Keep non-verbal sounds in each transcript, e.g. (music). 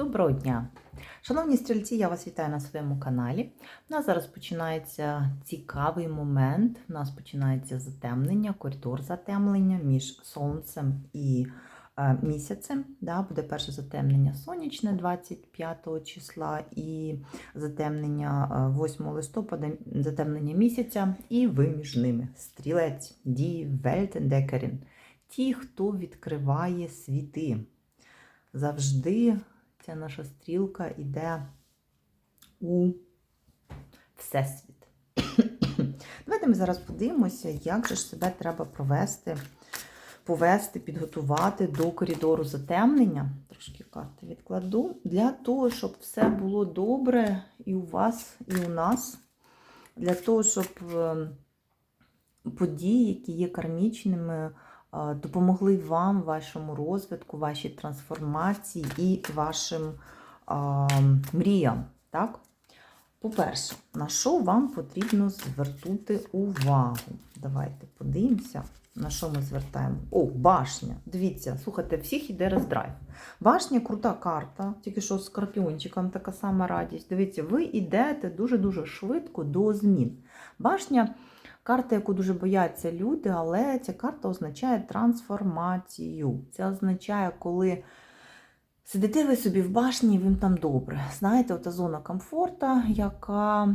Доброго дня! Шановні стрільці, я вас вітаю на своєму каналі. У нас зараз починається цікавий момент. У нас починається затемнення, коридор затемнення між сонцем і е, місяцем. Да, буде перше затемнення сонячне 25 числа і затемнення е, 8 листопада, затемнення місяця, і ви між ними. Стрілець, die Weltentdeckerin. Ті, хто відкриває світи. Завжди ця наша стрілка йде у Всесвіт. (coughs) Давайте ми зараз подивимося, як же ж себе треба провести, повести, підготувати до коридору затемнення. Трошки карти відкладу. Для того, щоб все було добре і у вас, і у нас. Для того, щоб е, події, які є кармічними, допомогли вам, вашому розвитку, вашій трансформації і вашим а, мріям. Так? По-перше, на що вам потрібно звернути увагу? Давайте подивимося, на що ми звертаємо. О, башня. Дивіться, слухайте, всіх іде роздрайв. Башня крута карта, тільки що з скорпіончиком така сама радість. Дивіться, ви йдете дуже-дуже швидко до змін. Башня карта, яку дуже бояться люди, але ця карта означає трансформацію. Це означає, коли сидите ви собі в башні, і вам там добре. Знаєте, ота зона комфорту, яка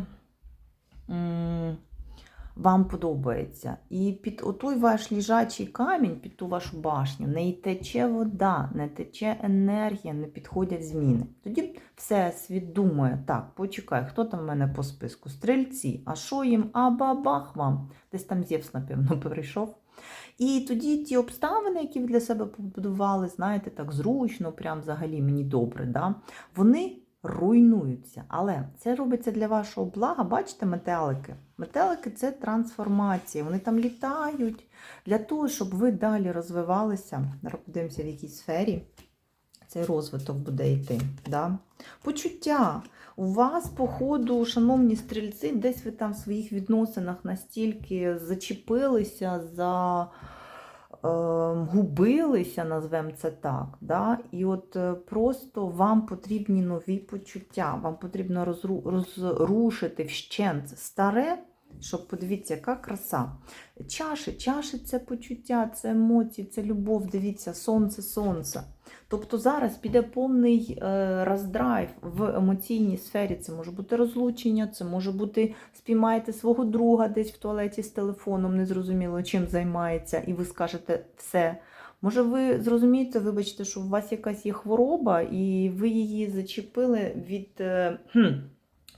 вам подобається. І під отой ваш лежачий камінь, під ту вашу башню, не тече вода, не тече енергія, не підходять зміни. Тоді все світ думає, так, почекай, хто там в мене по списку? Стрільці, а що їм? А бабах вам. Десь там Зевс, напевно, (laughs) перейшов. І тоді ті обставини, які ви для себе побудували, знаєте, так зручно, прям взагалі мені добре, да? вони руйнуються. Але це робиться для вашого блага. Бачите, метелики? Метелики це трансформація. Вони там літають для того, щоб ви далі розвивалися. Подивимося, в якій сфері цей розвиток буде йти. Да? Почуття. У вас, походу, шановні стрільці, десь ви там в своїх відносинах настільки зачепилися, за, губилися, назвемо це так. Да? І от е, просто вам потрібні нові почуття, вам потрібно розру, розрушити вщент старе, щоб подивіться, яка краса. Чаші, чаші це почуття, це емоції, це любов. Дивіться, сонце, сонце. Тобто зараз піде повний е, роздрайв в емоційній сфері. Це може бути розлучення, це може бути спіймаєте свого друга десь в туалеті з телефоном, незрозуміло чим займається, і ви скажете все. Може, ви зрозумієте, вибачте, що у вас якась є хвороба, і ви її зачепили від е,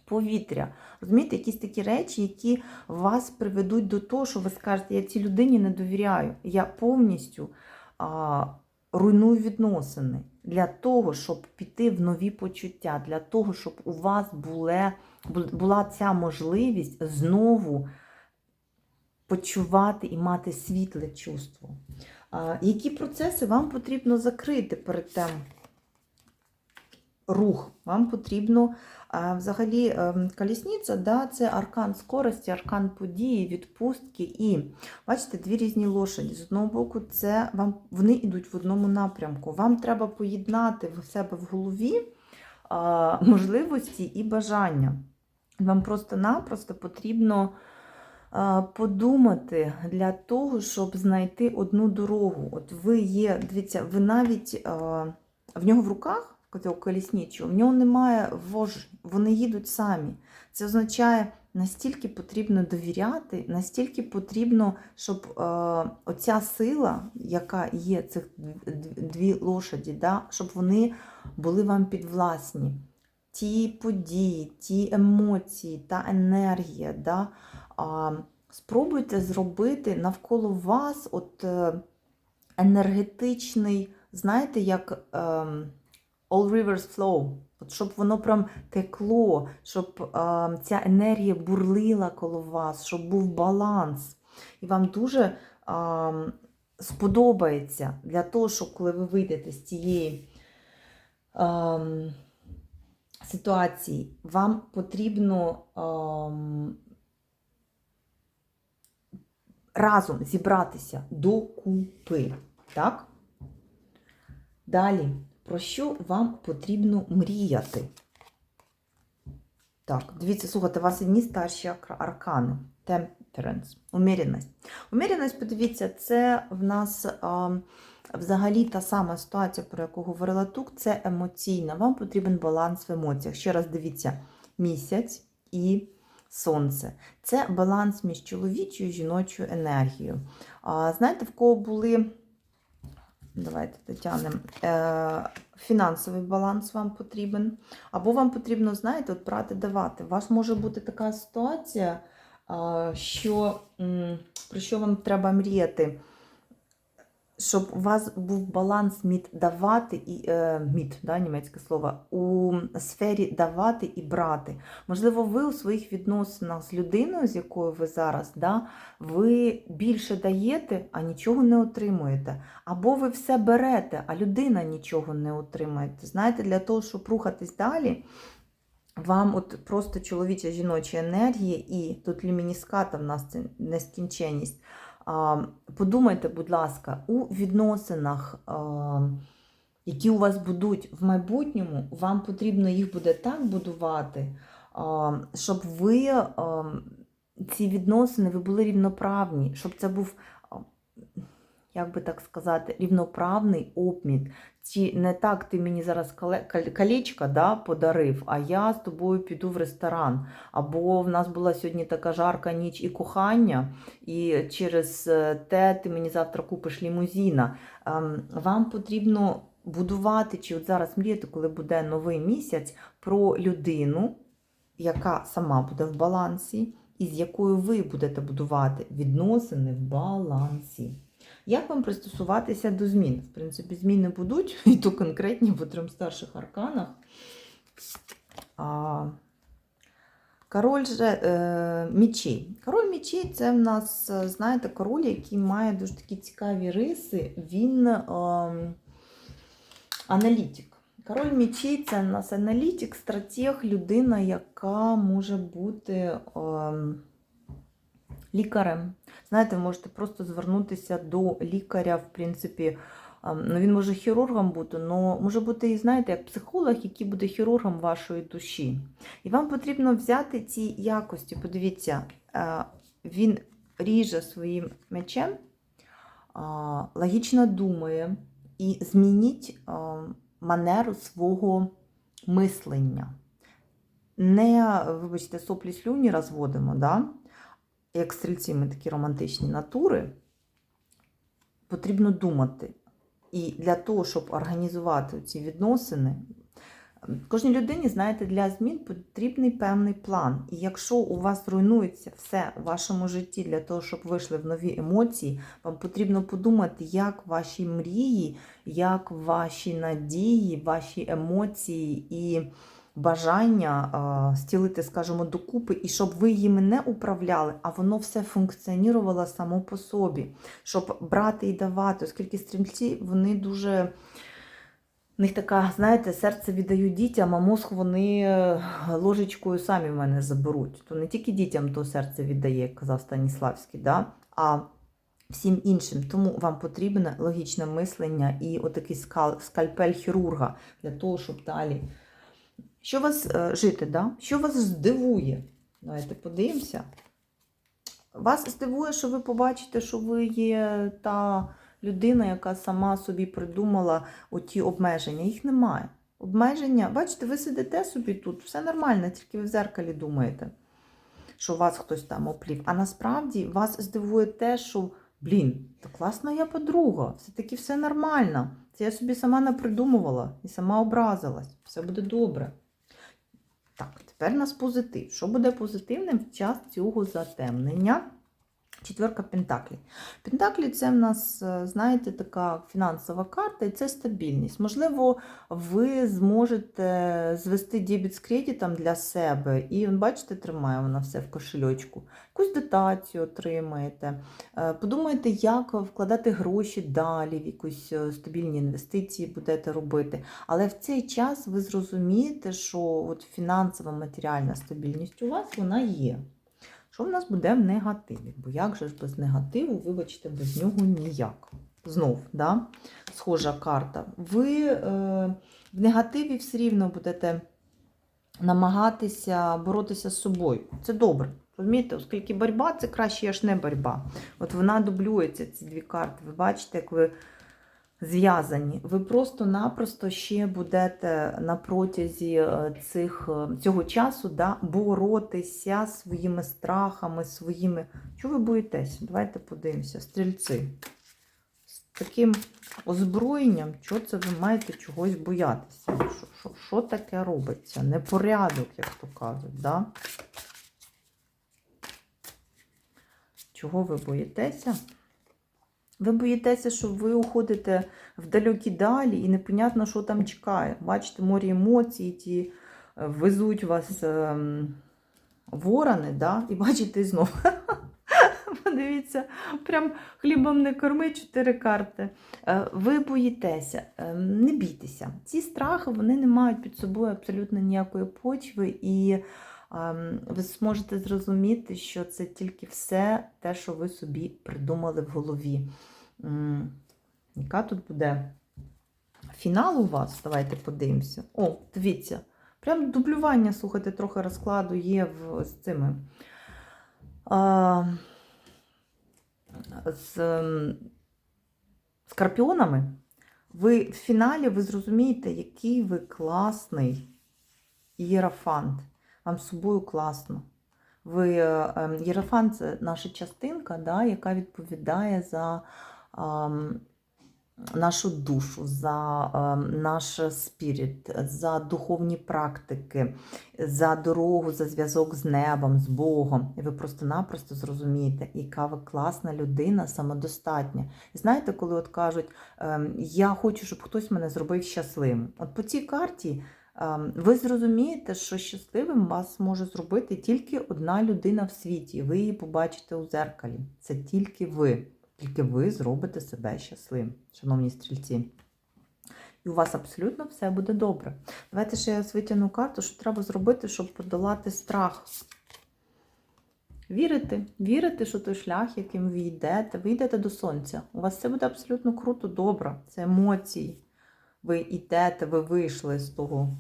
повітря. Розумієте, якісь такі речі, які вас приведуть до того, що ви скажете, я цій людині не довіряю. Я повністю. А, руйную відносини для того, щоб піти в нові почуття, для того, щоб у вас була, була ця можливість знову почувати і мати світле чувство. Які процеси вам потрібно закрити перед тим рух? Вам потрібно Взагалі, ем, колісниця да, це аркан скорості, аркан події, відпустки. І бачите, дві різні лошаді. З одного боку, це вам вони йдуть в одному напрямку. Вам треба поєднати в себе в голові а, можливості і бажання. Вам просто-напросто потрібно подумати для того, щоб знайти одну дорогу. От ви є, дивіться, ви навіть в нього в руках цього коліснічого, в нього немає вож, вони їдуть самі. Це означає, настільки потрібно довіряти, настільки потрібно, щоб е, оця сила, яка є, цих дві лошаді, да, щоб вони були вам підвласні. Ті події, ті емоції, та енергія. Да, е, спробуйте зробити навколо вас от е, енергетичний, знаєте, як. Е, all rivers flow. От Щоб воно прям текло, щоб а, ця енергія бурлила коло вас, щоб був баланс. І вам дуже а, сподобається для того, щоб коли ви вийдете з цієї а, ситуації, вам потрібно а, разом зібратися докупи. Так? Далі Про що вам потрібно мріяти? Так, дивіться, слухайте, у вас одні старші аркани. Temperance, уміряність. Уміряність, подивіться, це в нас а, взагалі та сама ситуація, про яку говорила Тук, це емоційна. Вам потрібен баланс в емоціях. Ще раз дивіться, місяць і сонце. Це баланс між чоловічою і жіночою енергією. А, знаєте, в кого були. Давайте дотягнемо. Е, фінансовий баланс вам потрібен. Або вам потрібно, знаєте, от брати, давати. У вас може бути така ситуація, що, про що вам треба мріяти, щоб у вас був баланс мід давати і е, мід, да, німецьке слово, у сфері давати і брати. Можливо, ви у своїх відносинах з людиною, з якою ви зараз, да, ви більше даєте, а нічого не отримуєте. Або ви все берете, а людина нічого не отримує. Знаєте, для того, щоб рухатись далі, вам от просто чоловіча жіноча енергія, і тут лімініската в нас це нескінченність. Подумайте, будь ласка, у відносинах, які у вас будуть в майбутньому, вам потрібно їх буде так будувати, щоб ви ці відносини ви були рівноправні, щоб це був, як би так сказати, рівноправний обмін. Чи не так ти мені зараз кале- кал- колечко да, подарив, а я з тобою піду в ресторан. Або в нас була сьогодні така жарка ніч і кохання, і через е, те ти мені завтра купиш лімузіна. Ем, Вам потрібно будувати, чи от зараз мріяти, коли буде новий місяць, про людину, яка сама буде в балансі, і з якою ви будете будувати відносини в балансі. Як вам пристосуватися до змін? В принципі, зміни будуть, (laughs) і то конкретні по трьом старших арканах. А, король же е, мічей. Король мічей це в нас, е, знаєте, король, який має дуже такі цікаві риси. Він е, аналітик. Король мічей це в нас аналітик, стратег, людина, яка може бути е, лікарем. Знаєте, ви можете просто звернутися до лікаря, в принципі, ем, ну, він може хірургом бути, але може бути і знаєте, як психолог, який буде хірургом вашої душі. І вам потрібно взяти ці якості. Подивіться, е, він ріже своїм мечем, логічно думає і змініть е, манеру свого мислення. Не, вибачте, соплі слюні розводимо, да? Як стрільці, ми такі романтичні натури, потрібно думати. І для того, щоб організувати ці відносини, кожній людині, знаєте, для змін потрібний певний план. І якщо у вас руйнується все у вашому житті для того, щоб вийшли в нові емоції, вам потрібно подумати, як ваші мрії, як ваші надії, ваші емоції і бажання а, стілити, скажімо, докупи, і щоб ви їми не управляли, а воно все функціонувало само по собі, щоб брати і давати, оскільки стрільці вони дуже. В них така, знаєте, серце віддають дітям, а мозг вони е, ложечкою самі в мене заберуть. То не тільки дітям то серце віддає, як казав Станіславський, да? а всім іншим. Тому вам потрібне логічне мислення і отакий скальпель хірурга для того, щоб далі. Що вас е, жити, да? що вас здивує? Давайте подивимося. Вас здивує, що ви побачите, що ви є та людина, яка сама собі придумала оті обмеження. Їх немає. Обмеження, бачите, ви сидите собі тут, все нормально, тільки ви в зеркалі думаєте, що вас хтось там оплів. А насправді вас здивує те, що, блін, та класна я подруга, все-таки все нормально. Це я собі сама напридумувала і сама образилась. Все буде добре. Так, тепер у нас позитив. Що буде позитивним в час цього затемнення? Четверка Пентаклі. Пентаклі це в нас, е, знаєте, така фінансова карта, і це стабільність. Можливо, ви зможете звести дебіт з кредитом для себе, і бачите, тримає вона все в кошельочку. Якусь дотацію отримаєте. Е, Подумайте, як вкладати гроші далі, в якусь е, стабільні інвестиції будете робити. Але в цей час ви зрозумієте, що от фінансова матеріальна стабільність у вас вона є. Що в нас буде в негативі? Бо як же ж без негативу, вибачте, без нього ніяк. знов, да? схожа карта. Ви е, в негативі все рівно будете намагатися боротися з собою. Це добре. Розумієте, оскільки боротьба це краще, аж не боротьба. От вона дублюється, ці дві карти. Ви бачите, як ви зв'язані. Ви просто-напросто ще будете на протязі е, цих, е, цього часу да, боротися своїми страхами, своїми. Чого ви боїтеся? Давайте подивимося. Стрільці. З таким озброєнням, що це ви маєте чогось боятися? Що, що, що таке робиться? Непорядок, як то кажуть. Да? Чого ви боїтеся? Ви боїтеся, що ви уходите в далекі далі і непонятно, що там чекає. Бачите, море емоцій, ті е, везуть вас ем, ворони, да? і бачите знов. (laughs) Подивіться, прям хлібом не корми чотири карти. Е, Ви боїтеся, Е, не бійтеся. Ці страхи вони не мають під собою абсолютно ніякої почви, і ем, ви зможете зрозуміти, що це тільки все те, що ви собі придумали в голові. Яка тут буде фінал у вас? Давайте подивимося. О, дивіться. Прям дублювання, слухайте, трохи розкладу є в, з цими. А, з ем, скорпіонами. Ви в фіналі ви зрозумієте, який ви класний єрафант. Вам з собою класно. Ви, ем, це наша частинка, да, яка відповідає за ем, нашу душу, за ем, наш спіріт, за духовні практики, за дорогу, за зв'язок з небом, з Богом. І ви просто-напросто зрозумієте, яка ви класна людина, самодостатня. І знаєте, коли от кажуть, ем, я хочу, щоб хтось мене зробив щасливим. От по цій карті ви зрозумієте, що щасливим вас може зробити тільки одна людина в світі. Ви її побачите у зеркалі. Це тільки ви. Тільки ви зробите себе щасливим, шановні стрільці. І у вас абсолютно все буде добре. Давайте ще я витягну карту, що треба зробити, щоб подолати страх. Вірити, вірити, що той шлях, яким ви йдете, ви йдете до сонця. У вас все буде абсолютно круто, добре. Це емоції. Ви йдете, ви вийшли з того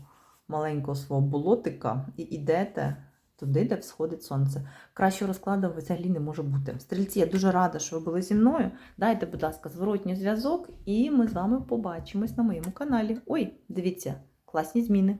маленького свого болотика і йдете туди, де всходить сонце. Кращого розкладу взагалі не може бути. Стрільці, я дуже рада, що ви були зі мною. Дайте, будь ласка, зворотній зв'язок, і ми з вами побачимось на моєму каналі. Ой, дивіться, класні зміни.